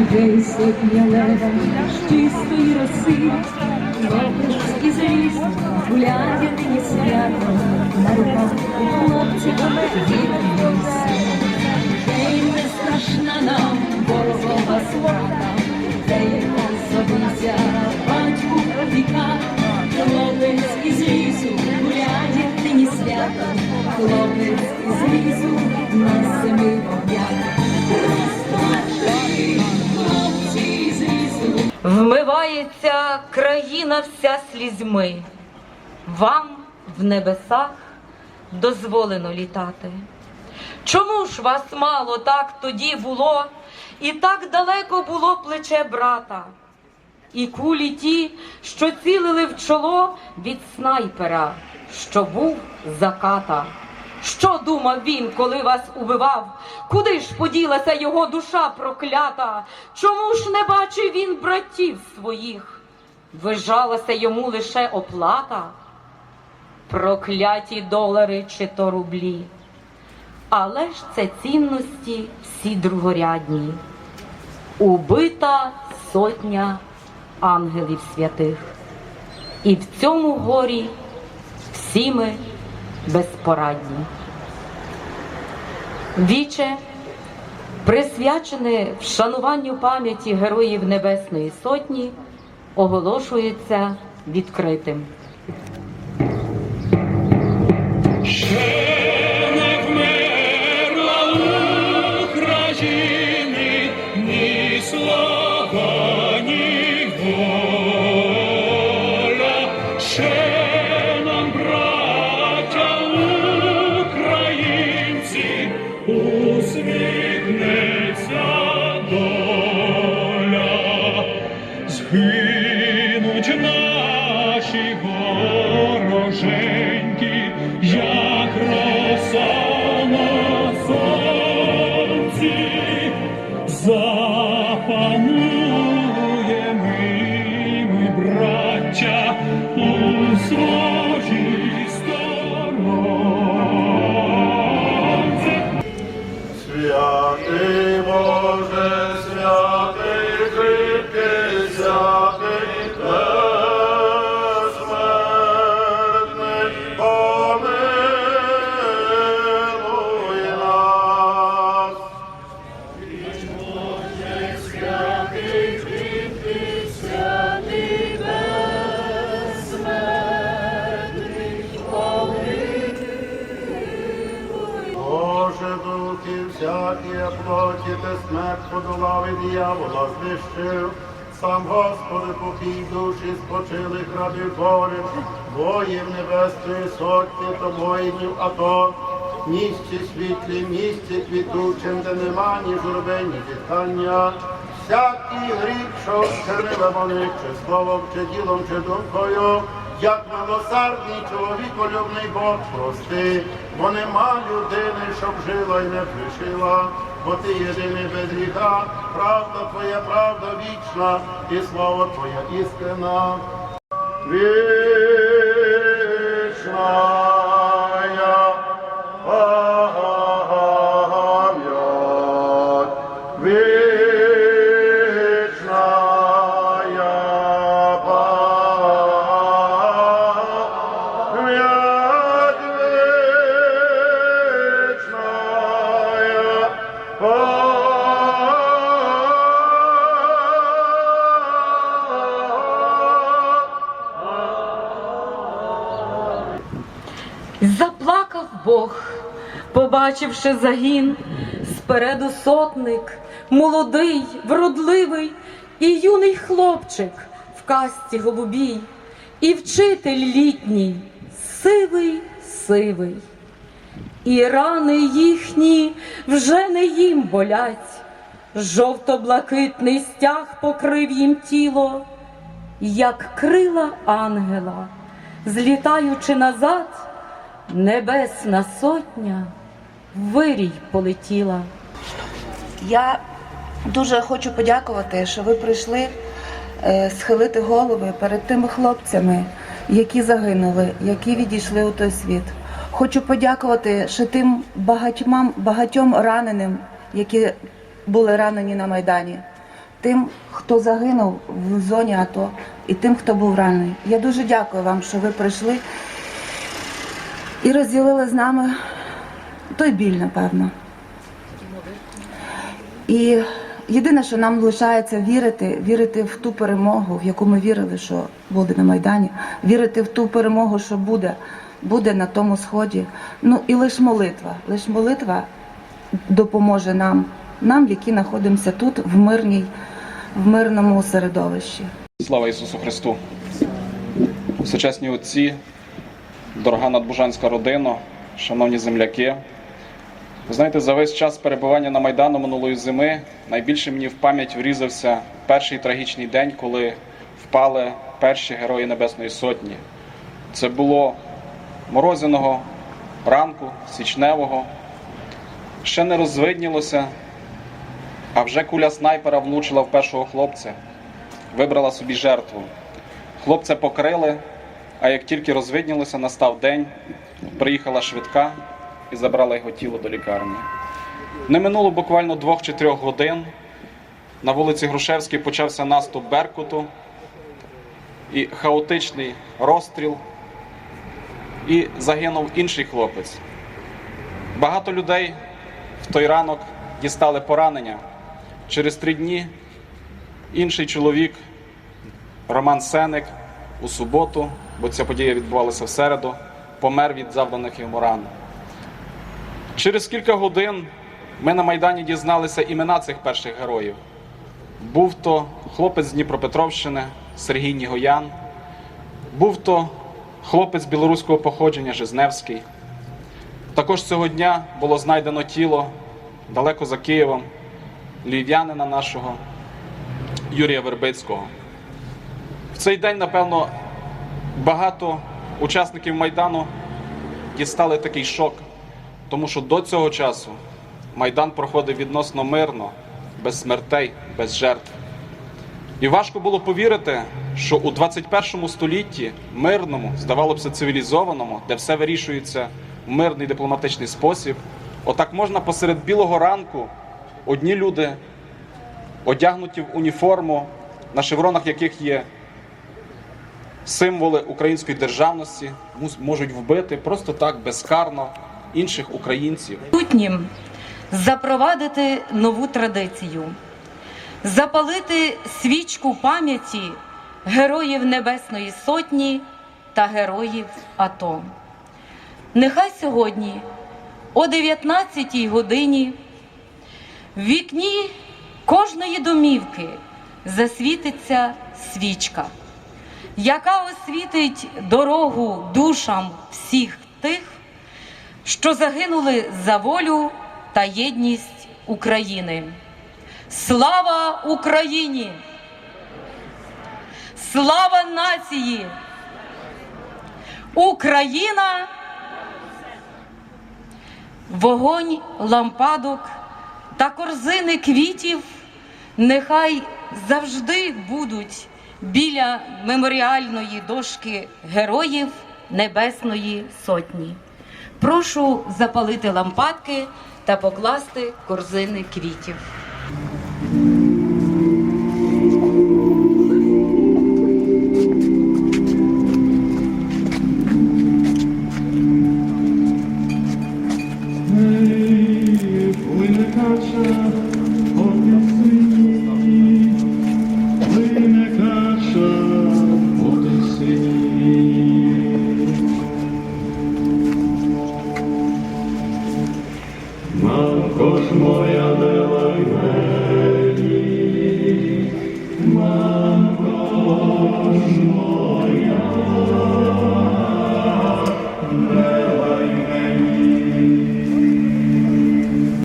День сотня лева з чистої роси, Хлопець із лісу гуляє нині свято, На руках у вірний син. День не страшна нам ворогова свата, країна вся слізьми. Вам в небесах дозволено літати. Чому ж вас мало так тоді було, і так далеко було плече брата? І кулі ті, що цілили в чоло від снайпера, що був заката. Що думав він, коли вас убивав? Куди ж поділася його душа проклята? Чому ж не бачив він братів своїх? Вижалася йому лише оплата? Прокляті долари чи то рублі. Але ж це цінності всі другорядні. Убита сотня ангелів святих. І в цьому горі всі ми безпорадні. Віче присвячене вшануванню пам'яті Героїв Небесної Сотні, оголошується відкритим. Всякі плоті, ти смерть подолав і диявола знищив. Сам Господи, покій душі спочилих рабів Твоїх, воїв небесної сотні, то воїнів АТО, місці світлі, місці квітучим, де нема ні журби, ні зітхання. Всякий гріх, що вчинили вони, чи словом, чи ділом, чи думкою, як милосердний чоловіколюбний Бог прости, бо нема людини, щоб жила й не грішила, бо ти єдиний без гріха, правда твоя, правда вічна, і слово твоя істина. Вічная Заплакав Бог, побачивши загін, спереду сотник, молодий, вродливий і юний хлопчик в касті голубій, і вчитель літній, сивий, сивий. І рани їхні вже не їм болять, жовто-блакитний стяг покрив їм тіло, як крила ангела, злітаючи назад, небесна сотня вирій полетіла. Я дуже хочу подякувати, що ви прийшли е, схилити голови перед тими хлопцями, які загинули, які відійшли у той світ. Хочу подякувати ще тим багатьмам, багатьом раненим, які були ранені на Майдані. тим, хто загинув в зоні АТО, і тим, хто був ранений. Я дуже дякую вам, що ви прийшли і розділили з нами той біль, напевно. І єдине, що нам лишається вірити, вірити в ту перемогу, в яку ми вірили, що буде на Майдані, вірити в ту перемогу, що буде, буде на тому сході. Ну і лише молитва. Лише молитва допоможе нам, нам, які знаходимося тут, в мирній, в мирному середовищі. Слава Ісусу Христу! Сучасні отці, дорога надбужанська родина, шановні земляки. Ви знаєте, за весь час перебування на Майдану минулої зими найбільше мені в пам'ять врізався перший трагічний день, коли впали перші герої Небесної Сотні. Це було морозяного ранку, січневого. Ще не розвиднілося, а вже куля снайпера влучила в першого хлопця вибрала собі жертву. Хлопця покрили, а як тільки розвиднілося, настав день, приїхала швидка і забрала його тіло до лікарні. Не минуло буквально двох чи трьох годин. На вулиці Грушевській почався наступ Беркуту і хаотичний розстріл, і загинув інший хлопець. Багато людей в той ранок дістали поранення. Через три дні Інший чоловік, Роман Сеник, у суботу, бо ця подія відбувалася в середу, помер від завданих йому ран. Через кілька годин ми на Майдані дізналися імена цих перших героїв. Був то хлопець з Дніпропетровщини Сергій Нігоян, був то хлопець білоруського походження Жизневський. Також цього дня було знайдено тіло далеко за Києвом, львів'янина нашого. Юрія Вербицького. В цей день, напевно, багато учасників Майдану дістали такий шок, тому що до цього часу Майдан проходив відносно мирно, без смертей, без жертв. І важко було повірити, що у 21 столітті мирному, здавалося б, цивілізованому, де все вирішується в мирний дипломатичний спосіб, отак можна посеред білого ранку одні люди одягнуті в уніформу, на шевронах яких є символи української державності, можуть вбити просто так безкарно інших українців. майбутнім запровадити нову традицію, запалити свічку пам'яті героїв Небесної Сотні та героїв АТО. Нехай сьогодні, о 19-й годині, в вікні кожної домівки засвітиться свічка, яка освітить дорогу душам всіх тих, що загинули за волю та єдність України. Слава Україні! Слава нації! Україна! Вогонь лампадок та корзини квітів нехай завжди будуть біля меморіальної дошки героїв Небесної Сотні. Прошу запалити лампадки та покласти корзини квітів. хоч моя милий, мама ж моя.